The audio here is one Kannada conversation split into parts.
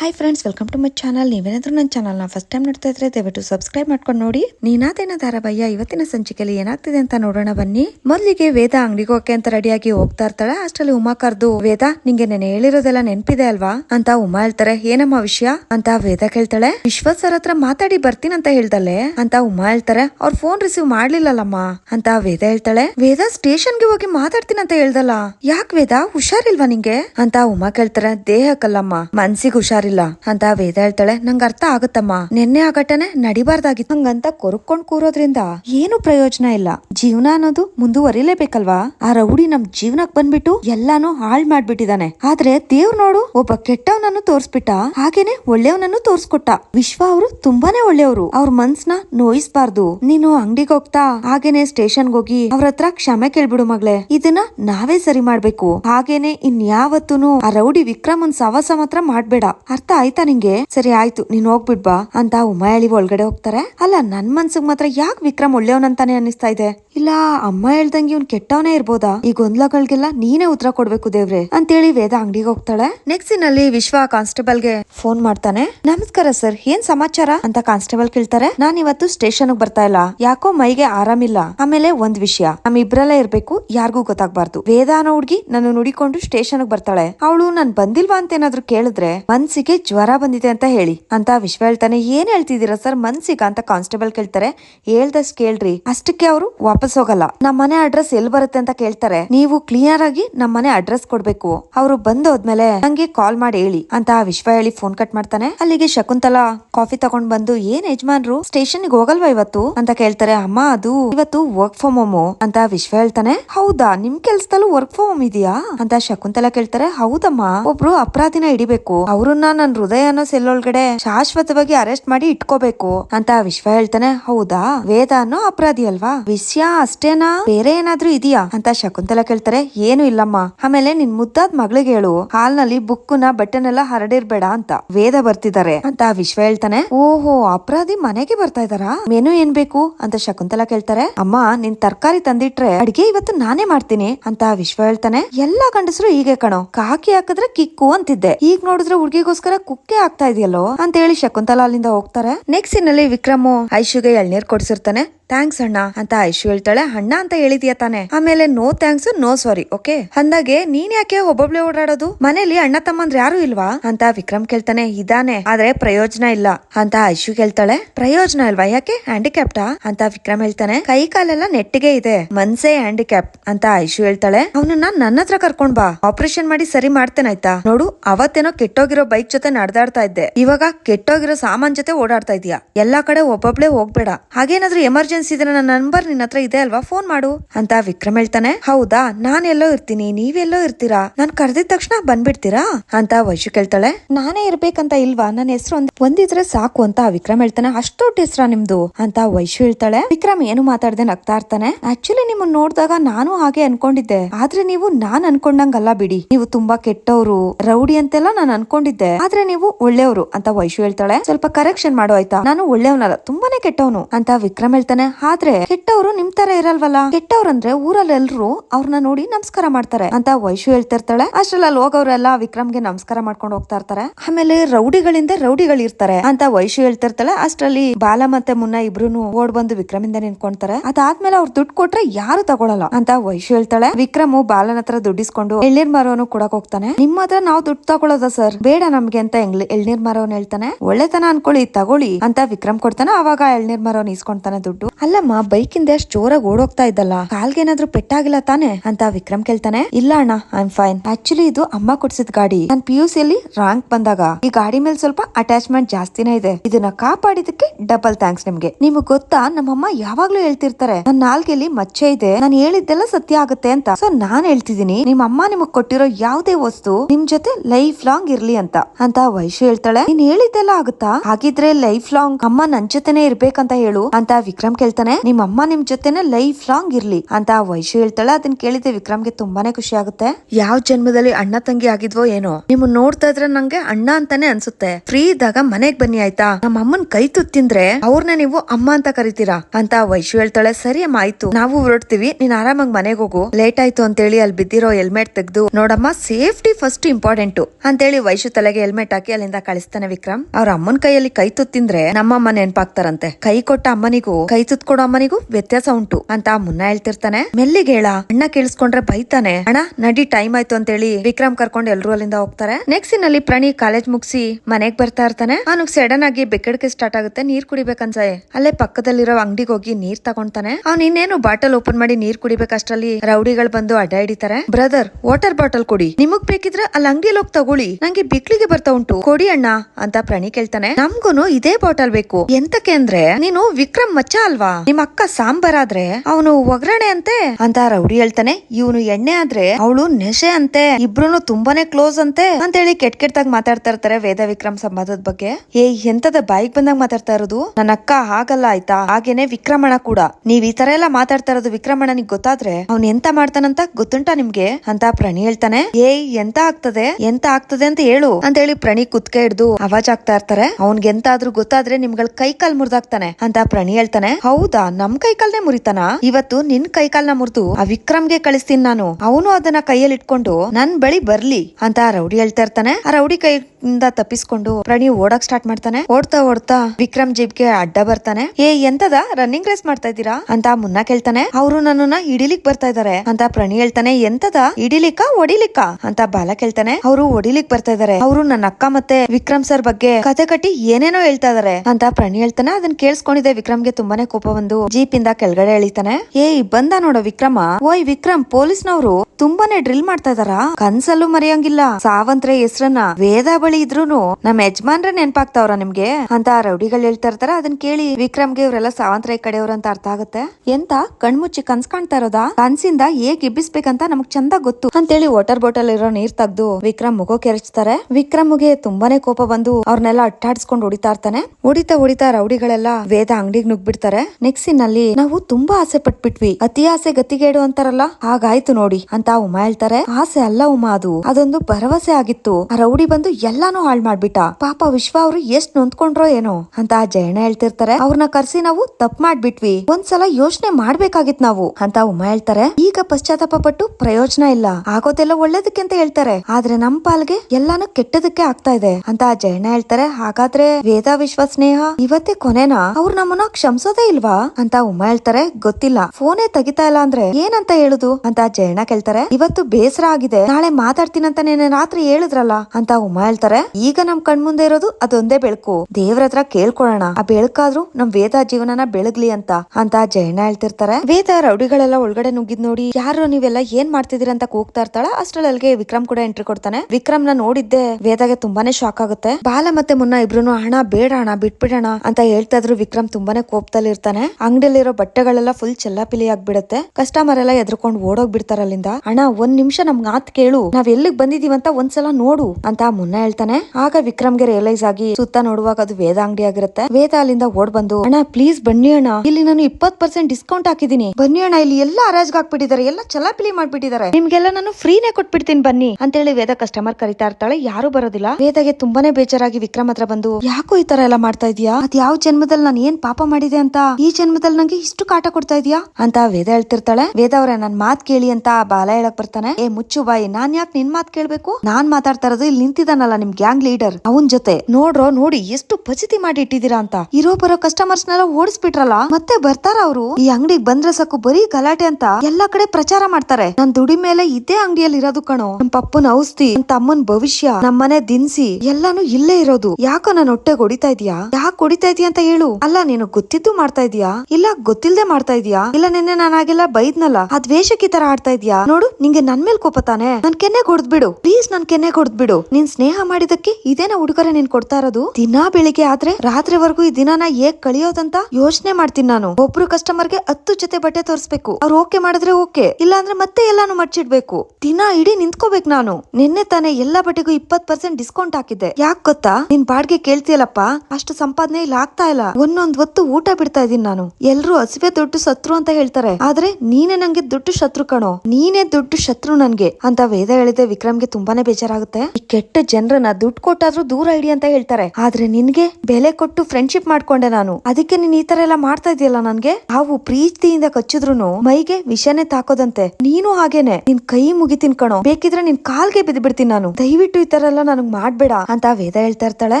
Hi friends welcome to my channel ನೀವೇನಾದರೂ ನನ್ನ ಚಾನಲ್ನ ಫಸ್ಟ್ ಟೈಮ್ ನೋಡ್ತಾ ಇದ್ರೆ ದಯವಿಟ್ಟು ಸಬ್ಸ್ಕ್ರೈಬ್ ಮಾಡ್ಕೊಂಡು ನೋಡಿ. ನೀನಾದೇನ ಧಾರಾವಾಹಿಯ ಇವತ್ತಿನ ಸಂಚಿಕೆಯಲ್ಲಿ ಏನಾಗ್ತಿದೆ ಅಂತ ನೋಡೋಣ ಬನ್ನಿ. ಮೊದಲಿಗೆ ವೇದ ಅಂಗಡಿಗೆ ಹೋಗಕ್ಕೆ ಅಂತ ರೆಡಿಯಾಗಿ ಹೋಗ್ತಾ ಇರ್ತಾಳೆ. ಅಷ್ಟರಲ್ಲಿ ಉಮಾ ಕರ್ದು, ವೇದ, ನಿಂಗೆ ನೆನೆ ಹೇಳಿರೋದೆಲ್ಲ ನೆನಪಿದೆ ಅಲ್ವಾ? ಅಂತ ಉಮಾ ಹೇಳ್ತಾರೆ. ಏನಮ್ಮ ವಿಷಯ? ಅಂತ ವೇದ ಕೇಳ್ತಾಳೆ. ವಿಶ್ವತ್ ಸರ್ ಹತ್ರ ಮಾತಾಡಿ ಬರ್ತೀನಿ ಅಂತ ಹೇಳ್ದಲೆ ಅಂತ ಉಮಾ ಹೇಳ್ತಾರೆ. ಅವ್ರ ಫೋನ್ ರಿಸೀವ್ ಮಾಡ್ಲಿಲ್ಲಲ್ಲಮ್ಮ? ಅಂತ ವೇದ ಹೇಳ್ತಾಳೆ. ವೇದ ಸ್ಟೇಷನ್ಗೆ ಹೋಗಿ ಮಾತಾಡ್ತೀನಿ ಅಂತ ಹೇಳ್ದಲ್ಲ? ಯಾಕ್ ವೇದ? ಹುಷಾರಿಲ್ವಾ ನಿಂಗೆ? ಅಂತ ಉಮಾ ಕೇಳ್ತಾರೆ. ದೇಹಕ್ಕಲ್ಲಮ್ಮ, ಮನ್ಸಿಗೆ ಹುಷಾರಿಲ್ಲ. ಅಂತ ವೇದ ಹೇಳ್ತಾಳೆ, ನಂಗೆ ಅರ್ಥ ಆಗುತ್ತಮ್ಮ. ನಿನ್ನೆ ಆ ಘಟನೆ ನಡಿಬಾರ್ದಾಗಿತ್ತು ಹಂಗಂತ ಕೊರಕೊಂಡ್ ಕೂರೋದ್ರಿಂದ ಏನು ಪ್ರಯೋಜನ ಇಲ್ಲ. ಜೀವನ ಅನ್ನೋದು ಮುಂದುವರಿಲೇಬೇಕಲ್ವಾ? ಆ ರೌಡಿ ನಮ್ ಜೀವನಕ್ ಬಂದ್ಬಿಟ್ಟು ಎಲ್ಲಾನು ಹಾಳ್ ಮಾಡ್ಬಿಟ್ಟಿದಾನೆ. ಆದ್ರೆ ದೇವ್ರ್ ನೋಡು, ಒಬ್ಬ ಕೆಟ್ಟವನನ್ನು ತೋರ್ಸ್ಬಿಟ್ಟ, ಹಾಗೇನೆ ಒಳ್ಳೆಯವನನ್ನು ತೋರ್ಸ್ಕೊಟ್ಟ. ವಿಶ್ವ ಅವರು ತುಂಬಾನೇ ಒಳ್ಳೆಯವರು. ಅವ್ರ ಮನ್ಸ್ನ ನೋಯಿಸ್ಬಾರ್ದು. ನೀನು ಅಂಗಡಿಗೆ ಹೋಗ್ತಾ, ಹಾಗೇನೆ ಸ್ಟೇಷನ್ ಹೋಗಿ ಅವ್ರ ಹತ್ರ ಕ್ಷಮೆ ಕೇಳ್ಬಿಡು ಮಗ್ಳೆ. ಇದನ್ನ ನಾವೇ ಸರಿ ಮಾಡ್ಬೇಕು. ಹಾಗೇನೆ ಇನ್ಯಾವತ್ತೂನು ಆ ರೌಡಿ ವಿಕ್ರಮನ್ ಸವಾಸ ಮಾತ್ರ ಮಾಡ್ಬೇಡ. ಅರ್ಥ ಆಯ್ತಾ ನಿಂಗೆ? ಸರಿ ಆಯ್ತು, ನೀನ್ ಹೋಗ್ಬಿಡ್ಬಾ ಅಂತ ಉಮಾ ಹೇಳಿ ಒಳಗಡೆ ಹೋಗ್ತಾರೆ. ಅಲ್ಲ, ನನ್ ಮನ್ಸಿಗೆ ಮಾತ್ರ ಯಾಕೆ ವಿಕ್ರಮ್ ಒಳ್ಳೆಯವನಂತಾನೆ ಅನ್ನಿಸ್ತಾ ಇದೆ? ಇಲ್ಲ, ಅಮ್ಮ ಹೇಳ್ದಂಗೆ ಇವ್ನ್ ಕೆಟ್ಟವನೇ ಇರ್ಬೋದಾ? ಈ ಗೊಂದಲಗಳಿಗೆಲ್ಲ ನೀನೇ ಉತ್ತರ ಕೊಡ್ಬೇಕು ದೇವ್ರೆ, ಅಂತೇಳಿ ವೇದ ಅಂಗಡಿಗೆ ಹೋಗ್ತಾಳೆ. ನೆಕ್ಸ್ಟ್ ಅಲ್ಲಿ ವಿಶ್ವ ಕಾನ್ಸ್ಟೇಬಲ್ಗೆ ಫೋನ್ ಮಾಡ್ತಾನೆ. ನಮಸ್ಕಾರ ಸರ್ ಏನ್ ಸಮಾಚಾರ? ಅಂತ ಕಾನ್ಸ್ಟೇಬಲ್ ಕೇಳ್ತಾರೆ. ನಾನ್ ಇವತ್ತು ಸ್ಟೇಷನ್ ಬರ್ತಾ ಇಲ್ಲ. ಯಾಕೋ ಮೈಗೆ ಆರಾಮಿಲ್ಲ. ಆಮೇಲೆ ಒಂದ್ ವಿಷಯ. ನಮ್ ಇಬ್ರಲ್ಲೇ ಇರ್ಬೇಕು, ಯಾರಿಗೂ ಗೊತ್ತಾಗ್ಬಾರ್ದು. ವೇದ ಅನ್ನೋ ಹುಡ್ಗಿ ನನ್ನ ನುಡಿಕೊಂಡು ಸ್ಟೇಷನ್ ಬರ್ತಾಳೆ. ಅವಳು ನಾನ್ ಬಂದಿಲ್ವಾ ಅಂತ ಏನಾದ್ರು ಕೇಳಿದ್ರೆ ಮನ್ಸಿಗೆ ಜ್ವರ ಬಂದಿದೆ ಅಂತ ಹೇಳಿ. ಅಂತ ವಿಶ್ವ ಹೇಳ್ತಾನೆ, ಏನ್ ಹೇಳ್ತಿದ್ದೀರಾ ಸರ್ ಮನ್ಸಿಗ? ಅಂತ ಕಾನ್ಸ್ಟೇಬಲ್ ಕೇಳ್ತಾರೆ. ಹೇಳ್ದಷ್ಟು ಕೇಳ್ರಿ. ಅಷ್ಟಕ್ಕೆ ಅವರು ವಾಪಸ್ ಹೋಗಲ್ಲ. ನಮ್ಮ ಮನೆ ಅಡ್ರೆಸ್ ಎಲ್ಲಿ ಬರುತ್ತೆ ಅಂತ ಕೇಳ್ತಾರೆ. ನೀವು ಕ್ಲಿಯರ್ ಆಗಿ ನಮ್ಮ ಮನೆ ಅಡ್ರೆಸ್ ಕೊಡ್ಬೇಕು. ಅವರು ಬಂದ್ ಹೋದ್ಮೇಲೆ ನಂಗೆ ಕಾಲ್ ಮಾಡಿ ಹೇಳಿ ಅಂತ ವಿಶ್ವ ಹೇಳಿ ಫೋನ್ ಕಟ್ ಮಾಡ್ತಾನೆ. ಅಲ್ಲಿಗೆ ಶಕುಂತಲಾ, ಕಾಫಿ ತಗೊಂಡ್ ಬಂದು, ಏನ್ ಯಜಮಾನ್ರು ಸ್ಟೇಷನ್ ಹೋಗಲ್ವಾ ಇವತ್ತು? ಅಂತ ಕೇಳ್ತಾರೆ. ಅಮ್ಮ, ಅದು ಇವತ್ತು ವರ್ಕ್ ಫ್ರಮ್ ಹೋಮ್ ಅಂತ ವಿಶ್ವ ಹೇಳ್ತಾನೆ. ಹೌದಾ? ನಿಮ್ ಕೆಲ್ಸದಲ್ಲೂ ವರ್ಕ್ ಫ್ರಮ್ ಹೋಮ್ ಇದೆಯಾ? ಅಂತ ಶಕುಂತಲಾ ಕೇಳ್ತಾರೆ. ಹೌದಮ್ಮ, ಒಬ್ರು ಅಪರಾಧಿನ ಹಿಡಿಬೇಕು. ಅವ್ರನ್ನ ನನ್ ಹೃದಯ ಅನ್ನೋ ಸೆಲ್ ಒಳಗಡೆ ಶಾಶ್ವತವಾಗಿ ಅರೆಸ್ಟ್ ಮಾಡಿ ಇಟ್ಕೋಬೇಕು, ಅಂತ ವಿಶ್ವ ಹೇಳ್ತಾನೆ. ಹೌದಾ? ವೇದ ಅನ್ನೋ ಅಪರಾಧಿ ಅಲ್ವಾ? ವಿಷಯ ಅಷ್ಟೇನಾ? ಬೇರೆ ಏನಾದ್ರೂ ಇದೆಯಾ? ಅಂತ ಶಕುಂತಲಾ ಕೇಳ್ತಾರೆ. ಏನು ಇಲ್ಲಮ್ಮ. ಆಮೇಲೆ ನಿನ್ ಮುದ್ದಾದ್ ಮಗಳಿಗೆ ಹೇಳು. ಹಾಲ್ನಲ್ಲಿ ಬುಕ್ಕುನ ಬಟ್ಟೆನೆಲ್ಲ ಹರಡಿರ್ಬೇಡ ಅಂತ ವೇದ ಬರ್ತಿದ್ದಾರೆ ಅಂತ ವಿಶ್ವ ಹೇಳ್ತಾನೆ. ಓಹೋ, ಅಪರಾಧಿ ಮನೆಗೆ ಬರ್ತಾ ಇದಾರಾ ಮೆನು ಏನ್ ಬೇಕು? ಅಂತ ಶಕುಂತಲಾ ಕೇಳ್ತಾರೆ. ಅಮ್ಮ, ನಿನ್ ತರಕಾರಿ ತಂದಿಟ್ರೆ ಅಡ್ಗೆ ಇವತ್ತು ನಾನೇ ಮಾಡ್ತೀನಿ ಅಂತ ವಿಶ್ವ ಹೇಳ್ತಾನೆ. ಎಲ್ಲಾ ಗಂಡಸರು ಹೀಗೆ ಕಣೋ. ಕಾಕಿ ಹಾಕಿದ್ರೆ ಕಿಕ್ಕು ಅಂತಿದ್ದೆ. ಈಗ ನೋಡಿದ್ರೆ ಹುಡುಗಿಗೋಸ್ಕರ ಕುಕ್ಕೆ ಆಗ್ತಾ ಇದೆಯಲ್ಲೋ? ಅಂತ ಹೇಳಿ ಶಕುಂತಲಾ ಅಲ್ಲಿಂದ ಹೋಗ್ತಾರೆ. ನೆಕ್ಸ್ಟ್ ಇನ್ನಲ್ಲಿ ವಿಕ್ರಮು ಐಶುಗೆ ಎಳ್ನೀರ್ ಕೊಡ್ಸಿರ್ತಾನೆ. ಥ್ಯಾಂಕ್ಸ್ ಅಣ್ಣ, ಅಂತ ಐಶು ಹೇಳ್ತಾಳೆ, ಅಣ್ಣ ಅಂತ ಹೇಳಿದ್ಯಾ ತಾನೆ? ಆಮೇಲೆ, no thanks, no sorry, okay? ಅಂದಾಗೆ, ನೀನ್ ಯಾಕೆ ಒಬ್ಬೊಬ್ಳೆ ಓಡಾಡೋದು? ಮನೇಲಿ ಅಣ್ಣ ತಮ್ಮಂದ್ರ ಯಾರು ಇಲ್ವಾ? ಅಂತ ವಿಕ್ರಮ್ ಕೇಳ್ತಾನೆ, ಇದಾನೆ, ಆದ್ರೆ ಪ್ರಯೋಜನ ಇಲ್ಲ. ಅಂತ ಐಶು ಕೇಳ್ತಾಳೆ ಪ್ರಯೋಜನ ಇಲ್ವಾ ಯಾಕೆ? ಹ್ಯಾಂಡಿಕ್ಯಾಪ್ಟಾ? ಅಂತ ವಿಕ್ರಮ್ ಹೇಳ್ತಾನೆ, ಕೈ ಕಾಲೆಲ್ಲ ನೆಟ್ಟಿಗೆ ಇದೆ, ಮನ್ಸೇ ಹ್ಯಾಂಡಿಕ್ಯಾಪ್. ಅಂತ ಐಶು ಹೇಳ್ತಾಳೆ, ಅವನನ್ನ ನನ್ನ ಹತ್ರ ಕರ್ಕೊಂಡ್ ಬಾ, ಆಪರೇಷನ್ ಮಾಡಿ ಸರಿ ಮಾಡ್ತೇನೆ, ಆಯ್ತಾ? ನೋಡು, ಅವತ್ತೇನೋ ಕೆಟ್ಟೋಗಿರೋ ಬೈಕ್ ಜೊತೆ ನಡೆದಾಡ್ತಾ ಇದ್ದೆ, ಇವಾಗ ಕೆಟ್ಟೋಗಿರೋ ಸಾಮಾನ್ ಜೊತೆ ಓಡಾಡ್ತಾ ಇದೀಯ? ಎಲ್ಲಾ ಕಡೆ ಒಬ್ಬೊಬ್ಳೆ ಹೋಗ್ಬೇಡ, ಹಾಗೇನಾದ್ರೂ ಎಮರ್ಜೆನ್ಸಿ ಇದ್ರೆ ನನ್ನ ನಂಬರ್ ನಿನ್ನ ಹತ್ರ ಇದೆ ಅಲ್ವಾ? ಫೋನ್ ಮಾಡು. ಅಂತ ವಿಕ್ರಮ್ ಹೇಳ್ತಾನೆ. ಹೌದಾ? ನಾನ್ ಎಲ್ಲೋ ಇರ್ತೀನಿ. ನೀವೆಲ್ಲೋ ಇರ್ತೀರಾ? ನಾನ್ ಕರೆದಿದ ತಕ್ಷಣ ಬಂದ್ಬಿಡ್ತೀರಾ? ಅಂತ ವೈಶು ಕೇಳ್ತಾಳೆ. ನಾನೇ ಇರ್ಬೇಕಂತ ಇಲ್ವಾ? ನನ್ನ ಹೆಸರು ಒಂದ್ ಒಂದಿದ್ರೆ ಸಾಕು ಅಂತ ವಿಕ್ರಮ್ ಹೇಳ್ತಾನೆ. ಅಷ್ಟು ದೊಡ್ಡ ಹೆಸ್ರಾ ನಿಮ್ದು? ಅಂತ ವೈಶು ಹೇಳ್ತಾಳೆ. ವಿಕ್ರಮ್ ಏನು ಮಾತಾಡ್ದೆ ನಗ್ತಾ ಇರ್ತಾನೆ. ಆಕ್ಚುಲಿ ನಿಮ್ಮನ್ನ ನೋಡಿದಾಗ ನಾನು ಹಾಗೆ ಅನ್ಕೊಂಡಿದ್ದೆ. ಆದ್ರೆ ನೀವು ನಾನ್ ಅನ್ಕೊಂಡಂಗಲ್ಲ ಬಿಡಿ. ನೀವು ತುಂಬಾ ಕೆಟ್ಟವ್ರು, ರೌಡಿ ಅಂತೆಲ್ಲ ನಾನು ಅನ್ಕೊಂಡಿದ್ದೆ. ಆದ್ರೆ ನೀವು ಒಳ್ಳೆಯವರು ಅಂತ ವೈಶು ಹೇಳ್ತಾಳೆ. ಸ್ವಲ್ಪ ಕರೆಕ್ಷನ್ ಮಾಡು ಆಯ್ತಾ? ನಾನು ಒಳ್ಳೆಯವನಲ್ಲ, ತುಂಬಾನೇ ಕೆಟ್ಟವನು ಅಂತ ವಿಕ್ರಮ್ ಹೇಳ್ತಾನೆ. ಆದ್ರೆ ಕೆಟ್ಟವರು ನಿಮ್ ತರ ಇರಲ್ವಲ್ಲ? ಕೆಟ್ಟವ್ರಂದ್ರೆ ಊರಲ್ಲಿ ಎಲ್ರು ಅವ್ರನ್ನ ನೋಡಿ ನಮಸ್ಕಾರ ಮಾಡ್ತಾರೆ ಅಂತ ವೈಶು ಹೇಳ್ತಿರ್ತಾಳೆ. ಅಷ್ಟ್ರಲ್ಲಿ ಅಲ್ಲಿ ಹೋಗೋರೆಲ್ಲ ವಿಕ್ರಮ್ಗೆ ನಮಸ್ಕಾರ ಮಾಡ್ಕೊಂಡು ಹೋಗ್ತಾ ಇರ್ತಾರೆ. ಆಮೇಲೆ ರೌಡಿಗಳಿಂದ ರೌಡಿಗಳು ಇರ್ತಾರೆ ಅಂತ ವೈಶು ಹೇಳ್ತಿರ್ತಾಳೆ. ಅಷ್ಟ್ರಲ್ಲಿ ಬಾಲ ಮತ್ತೆ ಮುನ್ನ ಇಬ್ರು ಓಡ್ ಬಂದು ವಿಕ್ರಮಿಂದ ನಿಂತ್ಕೊಂತಾರೆ. ಅದಾದ್ಮೇಲೆ ಅವ್ರು ದುಡ್ಡು ಕೊಟ್ರೆ ಯಾರು ತಗೊಳಲ್ಲ ಅಂತ ವೈಶು ಹೇಳ್ತಾಳೆ. ವಿಕ್ರಮ್ ಬಾಲನ ಹತ್ರ ದುಡ್ಡಿಸ್ಕೊಂಡು ಎಳ್ನೀರ್ ಮರವನ್ನು ಕೊಡಕ್ ಹೋಗ್ತಾನೆ. ನಿಮ್ಮ ಹತ್ರ ನಾವು ದುಡ್ಡು ತಗೊಳೋದ ಸರ್? ಬೇಡ ನಮ್ಗೆ ಅಂತ ಎಳ್ನೀರ್ ಮರವನ್ ಹೇಳ್ತಾನೆ. ಒಳ್ಳೆತನ ಅನ್ಕೊಳ್ಳಿ, ತಗೊಳ್ಳಿ ಅಂತ ವಿಕ್ರಮ್ ಕೊಡ್ತಾನೆ. ಅವಾಗ ಎಳ್ನೀರ್ ಮರವನ್ ಇಸ್ಕೊಂತಾನೆ ದುಡ್ಡು. ಅಲ್ಲಮ್ಮ, ಬೈಕಿಂದ ಅಷ್ಟ್ ಜೋರಾಗಿ ಓಡೋಗ್ತಾ ಇದ್ದಲ್ಲ. ಕಾಲ್ಗೇನಾದ್ರೂ ಪೆಟ್ಟಾಗಿಲ್ಲ ತಾನೆ? ಅಂತ ವಿಕ್ರಮ್ ಕೇಳ್ತಾನೆ. ಇಲ್ಲ ಅಣ್ಣ ಐ ಆಮ್ ಫೈನ್ ಆಕ್ಚುಲಿ ಇದು ಅಮ್ಮ ಕೊಡ್ಸಿದ ಗಾಡಿ. ನಾನ್ ಪಿ ಯು ಸಿ ರ್ಯಾಂಕ್ ಬಂದಾಗ. ಈ ಗಾಡಿ ಮೇಲೆ ಸ್ವಲ್ಪ ಅಟ್ಯಾಚ್ಮೆಂಟ್ ಜಾಸ್ತಿನೇ ಇದೆ. ಇದನ್ನ ಕಾಪಾಡಿದಕ್ಕೆ ಡಬಲ್ ಥ್ಯಾಂಕ್ಸ್ ನಿಮ್ಗೆ. ನಿಮ್ಗೆ ಗೊತ್ತಾ, ನಮ್ಮಮ್ಮ ಯಾವಾಗ್ಲೂ ಹೇಳ್ತಿರ್ತಾರೆ, ನನ್ ನಾಲ್ಗೆಲಿ ಮಚ್ಚೆ ಇದೆ. ನಾನು ಹೇಳಿದ್ದೆಲ್ಲ ಸತ್ಯ ಆಗುತ್ತೆ ಅಂತ. ಸೊ ನಾನ್ ಹೇಳ್ತಿದೀನಿ ನಿಮ್ಮ ಅಮ್ಮ ನಿಮಗ್ ಕೊಟ್ಟಿರೋ ಯಾವ್ದೇ ವಸ್ತು ನಿಮ್ ಜೊತೆ ಲೈಫ್ ಲಾಂಗ್ ಇರ್ಲಿ ಅಂತ. ಅಂತ ವೈಶು ಹೇಳ್ತಾಳೆ. ನೀನ್ ಹೇಳಿದ್ದೆಲ್ಲ ಆಗುತ್ತಾ? ಹಾಗಿದ್ರೆ ಲೈಫ್ ಲಾಂಗ್ ಅಮ್ಮ ನನ್ ಜೊತೆನೆ ಇರ್ಬೇಕಂತ ಹೇಳು. ಅಂತ ವಿಕ್ರಮ್ ಕೇಳ್ತಾನೆ. ನಿಮ್ ಅಮ್ಮ ನಿಮ್ ಜೊತೆನೆ ಲೈಫ್ ಲಾಂಗ್ ಇರ್ಲಿ ಅಂತ ವೈಶು ಹೇಳ್ತಾಳೆ. ಅದನ್ನ ಕೇಳಿದ್ರೆ ವಿಕ್ರಮ್ಗೆ ತುಂಬಾನೇ ಖುಷಿ ಆಗುತ್ತೆ. ಯಾವ ಜನ್ಮದಲ್ಲಿ ಅಣ್ಣ ತಂಗಿ ಆಗಿದ್ವೋ ಏನೋ. ನಿಮ್ ನೋಡ್ತಾ ಇದ್ರೆ ನಂಗೆ ಅಣ್ಣ ಅಂತಾನೆ ಅನ್ಸುತ್ತೆ. ಫ್ರೀ ಇದ್ದಾಗ ಮನೆಗ್ ಬನ್ನಿ ಆಯ್ತಾ? ನಮ್ಮ ಅಮ್ಮನ್ ಕೈ ತುತ್ತಿಂದ್ರೆ ಅವ್ರನ್ನ ನೀವು ಅಮ್ಮ ಅಂತ ಕರಿತೀರಾ? ಅಂತ ವೈಶು ಹೇಳ್ತಾಳೆ. ಸರಿ ಅಮ್ಮ, ಆಯ್ತು. ನಾವು ಹೊರಡ್ತೀವಿ. ನೀನ್ ಆರಾಮಾಗಿ ಮನೆಗೆ ಹೋಗು. ಲೇಟ್ ಆಯ್ತು ಅಂತೇಳಿ ಅಲ್ಲಿ ಬಿದ್ದಿರೋ ಹೆಲ್ಮೆಟ್ ತೆಗ್ದು, ನೋಡಮ್ಮ ಸೇಫ್ಟಿ ಫಸ್ಟ್ ಇಂಪಾರ್ಟೆಂಟ್ ಅಂತೇಳಿ ವೈಶು ತಲೆಗೆ ಹೆಲ್ಮೆಟ್ ಹಾಕಿ ಅಲ್ಲಿಂದ ಕಳಿಸ್ತಾನೆ ವಿಕ್ರಮ್. ಅವ್ರ ಅಮ್ಮನ ಕೈಯಲ್ಲಿ ಕೈ ತುತ್ತಿಂದ್ರೆ ನಮ್ಮಮ್ಮ ನೆನ್ಪಾಗ್ತಾರಂತೆ. ಕೈ ಕೊಟ್ಟ ಅಮ್ಮನಿಗೂ, ಕೈ ತುತ್ ಕೊಡೋ ಅಮ್ಮನಿಗೂ ವ್ಯತ್ಯಾಸ ಉಂಟು. ಅಂತ ಮುನ್ನ ಹೇಳ್ತಿರ್ತಾನೆ. ಮೆಲ್ಲಿಗೆ ಹೇಳ, ಅಣ್ಣ ಕೇಳಿಸ್ಕೊಂಡ್ರೆ ಬೈತಾನೆ. ಅಣ್ಣ, ನಡಿ ಟೈಮ್ ಆಯ್ತು ಅಂತೇಳಿ ವಿಕ್ರಮ್ ಕರ್ಕೊಂಡು ಎಲ್ರು ಅಲ್ಲಿಂದ ಹೋಗ್ತಾರೆ. ನೆಕ್ಸ್ಟ್ ಅಲ್ಲಿ ಪ್ರಣಿ ಕಾಲೇಜ್ ಮುಗಿಸಿ ಮನೆಗ್ ಬರ್ತಾ ಇರ್ತಾನೆ. ಅವನಿಗೆ ಸಡನ್ ಆಗಿ ಬೆಕ್ಕಡಿಕೆ ಸ್ಟಾರ್ಟ್ ಆಗುತ್ತೆ, ನೀರ್ ಕುಡಿಬೇಕನ್ಸೆ. ಅಲ್ಲೇ ಪಕ್ಕದಲ್ಲಿರೋ ಅಂಗಡಿಗೆ ಹೋಗಿ ನೀರ್ ತಗೊಂತಾನೆ. ಅವ್ನ ಇನ್ನೇನು ಬಾಟಲ್ ಓಪನ್ ಮಾಡಿ ನೀರ್ ಕುಡಿಬೇಕಷ್ಟರಲ್ಲಿ ರೌಡಿಗಳು ಬಂದು ಅಡ್ಡ ಹಿಡಿತಾರೆ. ಬ್ರದರ್ ವಾಟರ್ ಬಾಟಲ್ ಕೊಡಿ. ನಿಮಗ್ ಬೇಕಿದ್ರೆ ಅಲ್ಲಿ ಅಂಗಡಿಯಲ್ಲಿ ಹೋಗಿ ತಗೊಳ್ಳಿ. ನಂಗೆ ಬಿಕ್ಲಿಗೆ ಬರ್ತಾ ಉಂಟು. ಕೊಡಿ ಅಣ್ಣ, ಅಂತ ಪ್ರಣಿ ಕೇಳ್ತಾನೆ. ನಮ್ಗೂನು ಇದೇ ಬಾಟಲ್ ಬೇಕು. ಎಂತಕ್ಕೆ ಅಂದ್ರೆ, ನೀನು ವಿಕ್ರಮ್ ಮಚ್ಚ ಅಲ್ವಾ? ನಿಮ್ ಅಕ್ಕ ಸಾಂಬಾರ್ ಆದ್ರೆ ಅವನು ಒಗ್ರಣೆ ಅಂತೆ ಅಂತ ರೌಡಿ ಹೇಳ್ತಾನೆ. ಇವನು ಎಣ್ಣೆ ಆದ್ರೆ ಅವಳು ನೆಶೆ ಅಂತೆ. ಇಬ್ರು ತುಂಬಾನೇ ಕ್ಲೋಸ್ ಅಂತೆ ಅಂತ ಹೇಳಿ ಕೆಟ್ಟ ಕೆಟ್ಟದಾಗ ಮಾತಾಡ್ತಾ ಇರ್ತಾರೆ ವೇದ ವಿಕ್ರಮ್ ಸಂಬಂಧದ ಬಗ್ಗೆ. ಏ ಎಂತದ ಬಾಯಿಗೆ ಬಂದಾಗ ಮಾತಾಡ್ತಾ ಇರೋದು? ನನ್ನ ಅಕ್ಕ ಹಾಗಲ್ಲ ಆಯ್ತಾ? ಹಾಗೇನೆ ವಿಕ್ರಮಣ ಕೂಡ. ನೀವ್ ಈ ತರ ಎಲ್ಲ ಮಾತಾಡ್ತಾ ಇರೋದು ವಿಕ್ರಮಣನಿಗೆ ಗೊತ್ತಾದ್ರೆ ಅವ್ನ್ ಎಂತ ಮಾಡ್ತಾನಂತ ಗೊತ್ತುಂಟಾ ನಿಮ್ಗೆ? ಅಂತ ಪ್ರಣಿ ಹೇಳ್ತಾನೆ. ಏಯ್ ಎಂತ ಆಗ್ತದೆ? ಎಂತ ಆಗ್ತದೆ ಅಂತ ಹೇಳು ಅಂತ ಹೇಳಿ ಪ್ರಣಿ ಕುತ್ಕೆ ಹಿಡ್ದು ಅವಾಜ್ ಆಗ್ತಾ ಇರ್ತಾರೆ. ಅವ್ನ್ಗೆ ಎಂತಾದ್ರೂ ಗೊತ್ತಾದ್ರೆ ನಿಮ್ಗಳ ಕೈ ಕಾಲ್ ಮುರಿದಾಗ್ತಾನೆ ಅಂತ ಪ್ರಣಿ ಹೇಳ್ತಾನೆ. ಹೌದಾ? ನಮ್ ಕೈ ಕಾಲ್ನೇ ಮುರಿತಾನ ಇವತ್ತು ನಿನ್ ಕೈಕಾಲ್ನ ಮುರಿದು ಆ ವಿಕ್ರಮ್ಗೆ ಕಳಿಸ್ತೀನಿ ನಾನು. ಅವನು ಅದನ್ನ ಕೈಯಲ್ಲಿ ಇಟ್ಕೊಂಡು ನನ್ ಬಳಿ ಬರ್ಲಿ ಅಂತ ಆ ರೌಡಿ ಹೇಳ್ತಾ ಇರ್ತಾನೆ. ಆ ರೌಡಿ ಕೈಯಿಂದ ತಪ್ಪಿಸ್ಕೊಂಡು ಪ್ರಣಿ ಓಡಕ್ ಸ್ಟಾರ್ಟ್ ಮಾಡ್ತಾನೆ. ಓಡ್ತಾ ಓಡ್ತಾ ವಿಕ್ರಮ್ ಜೀಬ್ಗೆ ಅಡ್ಡ ಬರ್ತಾನೆ. ಏ, ಎಂತದ? ರನ್ನಿಂಗ್ ರೇಸ್ ಮಾಡ್ತಾ ಇದ್ದೀರಾ? ಅಂತ ಮುನ್ನ ಕೇಳ್ತಾನೆ. ಅವರು ನನ್ನನ್ನ ಹಿಡಿಲಿಕ್ ಬರ್ತಾ ಇದಾರೆ ಅಂತ ಪ್ರಣಿ ಹೇಳ್ತಾನೆ. ಎಂತದ? ಇಡಿಲಿಕ್ಕ ಒಡಿಲಿಕ್ಕ ಅಂತ ಬಾಲ ಕೇಳ್ತಾನೆ. ಅವರು ಒಡಿಲಿಕ್ ಬರ್ತಾ ಇದಾರೆ. ಅವರು ನನ್ನ ಅಕ್ಕ ಮತ್ತೆ ವಿಕ್ರಮ್ ಸರ್ ಬಗ್ಗೆ ಕತೆ ಕಟ್ಟಿ ಏನೇನೋ ಹೇಳ್ತಾ ಇದಾರೆ ಅಂತ ಪ್ರಣಿ ಹೇಳ್ತಾನೆ. ಅದನ್ನ ಕೇಳಿಸ್ಕೊಂಡಿದೆ ವಿಕ್ರಮ್ಗೆ ತುಂಬಾನೇ ಕೋಪ ಬಂದು ಜೀಪ್ ಇಂದ ಕೆಳಗಡೆ ಎಳಿತಾನೆ. ಏಯ್, ಬಂದ ನೋಡೋ ವಿಕ್ರಮ. ಓಯ್, ವಿಕ್ರಮ್, ಪೊಲೀಸ್ನವರು ತುಂಬಾನೇ ಡ್ರಿಲ್ ಮಾಡ್ತಾ ಇದಾರ? ಕನ್ಸಲ್ಲೂ ಮರೆಯಂಗಿಲ್ಲ. ಸಾವಂತ್ರ ಹೆಸರನ್ನ ವೇದ ಬಳಿ ಇದ್ರೂನು ನಮ್ಮ ಯಜಮಾನ್ರ ನೆನ್ಪಾಗ್ತಾವ್ರ ನಿಮ್ಗೆ. ಅಂತ ರೌಡಿಗಳು ಹೇಳ್ತಾ ಇರ್ತಾರ. ಅದನ್ನ ಕೇಳಿ ವಿಕ್ರಮ್ಗೆ ಇವರೆಲ್ಲ ಸಾವಂತ್ರ ಕಡೆಯವ್ರ ಅಂತ ಅರ್ಥ ಆಗುತ್ತೆ. ಎಂತ? ಕಣ್ಮುಚ್ಚಿ ಕನ್ಸ್ ಕಾಣ್ತಾ ಇರೋದಾ? ಕನ್ಸಿಂದ ಹೇಗ್ ಇಬ್ಬಿಸ್ಬೇಕಂತ ನಮಗ್ ಚಂದ ಗೊತ್ತು. ಅಂತೇಳಿ ವಾಟರ್ ಬಾಟಲ್ ಇರೋ ನೀರ್ ತೆಗ್ದು ವಿಕ್ರಮ್ ಮುಖ ಕೆರಚ್ತಾರೆ ವಿಕ್ರಮ್ಗೆ ತುಂಬಾನೇ ಕೋಪ ಬಂದು ಅವ್ರನ್ನೆಲ್ಲ ಅಟ್ಟಾಡ್ಸ್ಕೊಂಡು ಹೊಡಿತಾ ಇರ್ತಾನೆ. ಹೊಡಿತಾ ಹೊಡಿತಾ ರೌಡಿಗಳೆಲ್ಲ ವೇದ ಅಂಗಡಿಗೆ ನುಗ್ಬಿಡ್ತಾರೆ. ನೆಕ್ಸ್ಟ್ ಅಲ್ಲಿ ನಾವು ತುಂಬಾ ಆಸೆ ಪಟ್ಬಿಟ್ವಿ. ಅತಿ ಆಸೆ ಗತಿಗೇಡು ಅಂತಾರಲ್ಲ? ಹಾಗಾಯ್ತು ನೋಡಿ. ಅಂತ ಉಮಾ ಹೇಳ್ತಾರೆ. ಆಸೆ ಅಲ್ಲ ಉಮಾ ಅದು. ಅದೊಂದು ಭರವಸೆ ಆಗಿತ್ತು. ಆ ರೌಡಿ ಬಂದು ಎಲ್ಲಾನು ಹಾಳ್ ಮಾಡ್ಬಿಟ್ಟ. ಪಾಪ ವಿಶ್ವ ಅವ್ರು ಎಷ್ಟ್ ನೊಂದ್ಕೊಂಡ್ರೋ ಏನೋ? ಅಂತ ಜಯಣ್ಣ ಹೇಳ್ತಿರ್ತಾರೆ. ಅವ್ರನ್ನ ಕರ್ಸಿ ನಾವು ತಪ್ಪು ಮಾಡ್ಬಿಟ್ವಿ. ಒಂದ್ಸಲ ಯೋಚನೆ ಮಾಡ್ಬೇಕಾಗಿತ್ ನಾವು. ಅಂತ ಉಮಾ ಹೇಳ್ತಾರೆ. ಈಗ ಪಶ್ಚಾತ್ತಾಪ ಪಟ್ಟು ಪ್ರಯೋಜನ ಇಲ್ಲ. ಆಗೋದೆಲ್ಲ ಒಳ್ಳೇದಕ್ಕೆ ಅಂತ ಹೇಳ್ತಾರೆ. ಆದ್ರೆ ನಮ್ ಪಾಲ್ಗೆ ಎಲ್ಲಾನು ಕೆಟ್ಟದಕ್ಕೆ ಆಗ್ತಾ ಇದೆ. ಅಂತ ಜಯಣ್ಣ ಹೇಳ್ತಾರೆ. ಹಾಗಾದ್ರೆ ವೇದ ವಿಶ್ವ ಸ್ನೇಹ ಇವತ್ತೇ ಕೊನೆನಾ? ಅವ್ರು ನಮ್ಮನ್ನ ಕ್ಷಮಿಸೋದೇ ಇಲ್ವಾ? ಅಂತ ಉಮಾ ಹೇಳ್ತಾರೆ. ಗೊತ್ತಿಲ್ಲ. ಫೋನೇ ತೆಗಿತಾ ಇಲ್ಲ ಅಂದ್ರೆ ಏನಂತ ಹೇಳುದು? ಅಂತ ಜಯಣ್ಣ ಕೇಳ್ತಾರೆ. ಇವತ್ತು ಬೇಸರ ಆಗಿದೆ. ನಾಳೆ ಮಾತಾಡ್ತೀನಂತ ನೆನೆ ರಾತ್ರಿ ಹೇಳಿದ್ರಲ್ಲ? ಅಂತ ಉಮಾ ಹೇಳ್ತಾರೆ. ಈಗ ನಮ್ ಕಣ್ಮುಂದೆ ಇರೋದು ಅದೊಂದೇ ಬೆಳಕು. ದೇವ್ರ ಹತ್ರ ಕೇಳ್ಕೊಳ್ಳೋಣ. ಆ ಬೆಳಕಾದ್ರೂ ನಮ್ ವೇದ ಜೀವನನ ಬೆಳಗ್ಲಿ ಅಂತ. ಅಂತ ಜಯಣ್ಣ ಹೇಳ್ತಿರ್ತಾರೆ. ವೇದ ರೌಡಿಗಳೆಲ್ಲ ಒಳಗಡೆ ನುಗ್ಗಿದ್ ನೋಡಿ, ಯಾರು ನೀವೆಲ್ಲ ಏನ್ ಮಾಡ್ತಿದೀರ ಅಂತ ಕೂಗ್ತಾ ಇರ್ತಾಳ? ಅಷ್ಟ್ರಲ್ಲಿ ಅಲ್ಲಿಗೆ ವಿಕ್ರಮ್ ಕೂಡ ಎಂಟ್ರಿ ಕೊಡ್ತಾನೆ. ವಿಕ್ರಮ್ನ ನೋಡಿದ್ದೆ. ವೇದಾಗೆ ತುಂಬಾನೇ ಶಾಕ್ ಆಗುತ್ತೆ. ಬಾಲ ಮತ್ತೆ ಮುನ್ನ ಇಬ್ರು ಹಣ ಬೇಡ ಹಣ ಬಿಟ್ಬಿಡೋಣ. ಅಂತ ಹೇಳ್ತಾ ಇದ್ರು. ವಿಕ್ರಮ್ ತುಂಬಾನೇ ಕೋಪದಲ್ಲಿ ಇರ್ತಾನೆ ಅಂಗಡಿಯಲ್ಲಿರೋ ಬಟ್ಟೆಗಳೆಲ್ಲ ಫುಲ್ ಚೆಲ್ಲಾಪಿಲಿ ಆಗ್ಬಿಡತ್ತೆ. ಕಸ್ಟಮರ್ ಎಲ್ಲ ಎದ್ರಕೊಂಡು ಓಡೋಗ್ ಬಿಡ್ತಾರ ಅಲ್ಲಿಂದ. ಅಣ್ಣ, ಒಂದ್ ನಿಮಿಷ ನಮ್ ಮಾತ್ ಕೇಳು. ನಾವ್ ಎಲ್ಲಿಗ್ ಅಂತ ಒಂದ್ಸಲ ನೋಡು, ಅಂತ ಮುನ್ನ ಹೇಳ್ತಾನೆ. ಆಗ ವಿಕ್ರಮ್ಗೆ ರಿಯಲೈಸ್ ಆಗಿ ಸುತ್ತ ನೋಡುವಾಗ ಅದು ವೇದ ಅಂಗಡಿ ಆಗಿರುತ್ತೆ. ವೇದ ಅಲ್ಲಿಂದ ಓಡ್ ಬಂದು, ಅಣ್ಣ ಪ್ಲೀಸ್ ಬನ್ನಿ ಅಣ್ಣ. ಇಲ್ಲಿ ನಾನು ಇಪ್ಪತ್ ಪರ್ಸೆಂಟ್ ಡಿಸ್ಕೌಂಟ್ ಹಾಕಿದೀನಿ. ಬನ್ನಿ ಅಣ್ಣ, ಇಲ್ಲಿ ಎಲ್ಲಾ ಅರಾಜ್ಗೆ ಹಾಕ್ಬಿಟ್ಟಿದ್ದಾರೆ ಎಲ್ಲ ಚಲಾಪಿಲಿ ಮಾಡ್ಬಿಟ್ಟಿದ್ದಾರೆ. ನಿಮ್ಗೆಲ್ಲ ನಾನು ಫ್ರೀನೇ ಕೊಟ್ಬಿಡ್ತೀನಿ ಬನ್ನಿ ಅಂತ ಹೇಳಿ ವೇದ ಕಸ್ಟಮರ್ ಕರಿತಾ ಇರ್ತಾಳೆ. ಯಾರು ಬರೋದಿಲ್ಲ. ವೇದಗೆ ತುಂಬಾನೇ ಬೇಜಾರಾಗಿ ವಿಕ್ರಮ್ ಹತ್ರ ಬಂದು, ಯಾಕೋ ಈ ತರ ಎಲ್ಲ ಮಾಡ್ತಾ ಇದೀಯಾ? ಅದ್ ಯಾವ ಜನ್ಮದಲ್ಲಿ ನಾನು ಏನ್ ಪಾಪ ಮಾಡಿದೆ ಅಂತ? ಈ ಜನ್ಮದಲ್ಲಿ ನಂಗೆ ಇಷ್ಟು ಕಾಟ ಕೊಡ್ತಾ ಇದೀಯಾ? ಅಂತ ವೇದ ಹೇಳ್ತಿರ್ತಾಳೆ. ವೇದ ಅವ್ರೆ, ನನ್ ಮಾತ್ ಕೇಳಿ ಅಂತ ಬಾಲ ಹೇಳಕ್ ಬರ್ತಾನೆ. ಏ ಮುಚ್ಚು ಬಾಯಿ ನಾನ್ ಯಾಕೆ ನಿನ್ ಮಾತ್ ಕೇಳ್ಬೇಕು? ನಾನ್ ಮಾತಾಡ್ತಾ ಇರೋದು ಇಲ್ಲಿ ನಿಂತಿದ್ದಾನಲ್ಲ ನಿಮ್ ಗ್ಯಾಂಗ್ ಲೀಡರ್. ಅವನ್ ಜೊತೆ. ನೋಡ್ರೋ, ನೋಡಿ ಎಷ್ಟು ಪಚಿತಿ ಮಾಡಿ ಇಟ್ಟಿದ್ದೀರಾ ಅಂತ. ಇರೋ ಬರೋ ಕಸ್ಟಮರ್ಸ್ ನೆಲ್ಲ ಓಡಿಸ್ಬಿಟ್ರಲ್ಲ? ಮತ್ತೆ ಬರ್ತಾರ ಅವರು? ಈ ಅಂಗಡಿಗೆ ಬಂದ್ರೆ ಸಾಕು, ಬರೀ ಗಲಾಟೆ ಅಂತ. ಎಲ್ಲಾ ಕಡೆ ಪ್ರಚಾರ ಮಾಡ್ತಾರೆ. ನನ್ ದುಡಿ ಮೇಲೆ ಇದೇ ಅಂಗಡಿಯಲ್ಲಿ ಇರೋದು ಕಣೋ. ನಮ್ ಪಪ್ಪನ ಔಷಧಿ ನನ್ ತಮ್ಮನ್ ಭವಿಷ್ಯ ನಮ್ಮನೆ ದಿನ್ಸಿ, ಎಲ್ಲಾನು ಇಲ್ಲೇ ಇರೋದು. ಯಾಕೋ ನಾನು ಹೊಟ್ಟೆಗೆ ಹೊಡಿತಾ ಇದೀಯಾ? ಯಾಕೆ ಹೊಡಿತಾ ಇದೀಯ ಅಂತ ಹೇಳು. ಅಲ್ಲ, ನೀನು ಗೊತ್ತಿದ್ದು ಮಾಡ್ತಾ ಇದೀಯಾ? ಇಲ್ಲ, ಗೊತ್ತಿಲ್ದೆ ಮಾಡ್ತಾ ಇದೀಯಾ? ಇಲ್ಲ, ನಿನ್ನೆ ನಾನಾಗೆಲ್ಲ ಬೈದ್ನಲ್ಲ. ಅದ್ ವೇಷಕ್ಕೆ ಈ ತರ ಆಡ್ತಾ ಇದೀಯಾ? ನೋಡು, ನಿಂಗೆ ನನ್ ಮೇಲ್ ಕೋಪ ತಾನೆ? ನನ್ ಕೆನ್ನೆ ಬಿಡು. ಪ್ಲೀಸ್ ನನ್ ಕೆನ್ನೆ ಬಿಡು. ನೀನ್ ಸ್ನೇಹ ಮಾಡಿದಕ್ಕೆ ಇದೇನ ಉಡುಗೊರೆ ನೀನ್ ಕೊಡ್ತಾ ಇರೋದು? ದಿನಾ ಬೆಳಿಗ್ಗೆ ಆದ್ರೆ ರಾತ್ರಿವರೆಗೂ ಈ ದಿನಾನ ಹೇಗ್ ಕಳಿಯೋದಂತ ಯೋಚನೆ ಮಾಡ್ತೀನಿ ನಾನು. ಒಬ್ರು ಕಸ್ಟಮರ್ಗೆ ಹತ್ತು ಜೊತೆ ಬಟ್ಟೆ ತೋರಿಸ್ಬೇಕು. ಅವ್ರು ಓಕೆ ಮಾಡಿದ್ರೆ ಓಕೆ ಇಲ್ಲ ಅಂದ್ರೆ ಮತ್ತೆ ಎಲ್ಲಾನು ಮಡ್ಚಿಡ್ಬೇಕು. ದಿನ ಇಡೀ ನಿಂತ್ಕೋಬೇಕು ನಾನು. ನಿನ್ನೆ ತಾನೇ ಎಲ್ಲಾ ಬಟ್ಟೆಗೂ ಇಪ್ಪತ್ ಪರ್ಸೆಂಟ್ ಡಿಸ್ಕೌಂಟ್ ಹಾಕಿದ್ದೆ. ಯಾಕೆ ಗೊತ್ತಾ? ನಿನ್ ಬಾಡ್ಗೆ ಕೇಳ್ತಿಯಲ್ಲಪ್ಪ, ಅಷ್ಟು ಸಂಪಾದನೆ ಇಲ್ಲ, ಆಗ್ತಾ ಇಲ್ಲ. ಒಂದೊಂದ್ ಹೊತ್ತು ಊಟ ಬಿಡ್ತಾ ಇದೀನಿ ನಾನು. ಎಲ್ರು ಹಸಿವೆ ದುಡ್ಡು ದುಡ್ಡು ಶತ್ರು ಅಂತ ಹೇಳ್ತಾರೆ. ಆದ್ರೆ ನೀನೆ ನಂಗೆ ದೊಡ್ಡ ಶತ್ರು ಕಣೋ. ನೀನೇ ದೊಡ್ಡ ಶತ್ರು ನನ್ಗೆ ಅಂತ ವೇದ ಹೇಳಿದೆ. ವಿಕ್ರಮ್ಗೆ ತುಂಬಾನೇ ಬೇಜಾರಾಗುತ್ತೆ. ಈ ಕೆಟ್ಟ ಜನರನ್ನ ದುಡ್ಡು ಕೊಟ್ಟಾದ್ರೂ ದೂರ ಇಡಿ ಅಂತ ಹೇಳ್ತಾರೆ. ಆದ್ರೆ ನಿನ್ಗೆ ಬೆಲೆ ಕೊಟ್ಟು ಫ್ರೆಂಡ್ಶಿಪ್ ಮಾಡ್ಕೊಂಡೆ ನಾನು. ಅದಕ್ಕೆ ನೀನ್ ಈ ತರ ಎಲ್ಲ ಮಾಡ್ತಾ ಇದೆಯಲ್ಲ ನನ್ಗೆ? ಹಾವು ಪ್ರೀತಿಯಿಂದ ಕಚ್ಚಿದ್ರು ಮೈಗೆ ವಿಷನೆ ತಾಕೋದಂತೆ. ನೀನು ಹಾಗೇನೆ. ನಿನ್ ಕೈ ಮುಗಿತೀನಿ ಕಣೋ. ಬೇಕಿದ್ರೆ ನಿನ್ ಕಾಲ್ಗೆ ಬಿದ್ದು ಬಿಡ್ತೀನಿ ನಾನು. ದಯವಿಟ್ಟು ಈ ತರ ಎಲ್ಲ ನನಗ್ ಮಾಡ್ಬೇಡ ಅಂತ ವೇದ ಹೇಳ್ತಾ ಇರ್ತಾಳೆ.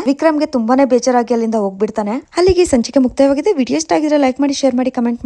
ವಿಕ್ರಮ್ಗೆ ತುಂಬಾನೇ ಬೇಜಾರಾಗಿ ಅಲ್ಲಿಂದ ಹೋಗ್ಬಿಡ್ತಾನೆ. ಅಲ್ಲಿಗೆ ಸಂಚಿಕೆ ಮುಕ್ತಾಯವಾಗಿದೆ. ವಿಡಿಯೋ ಇಷ್ಟ ಆಗಿದ್ರೆ ಲೈಕ್ ಮಾಡಿ, ಶೇರ್ ಮಾಡಿ, ಕಮೆಂಟ್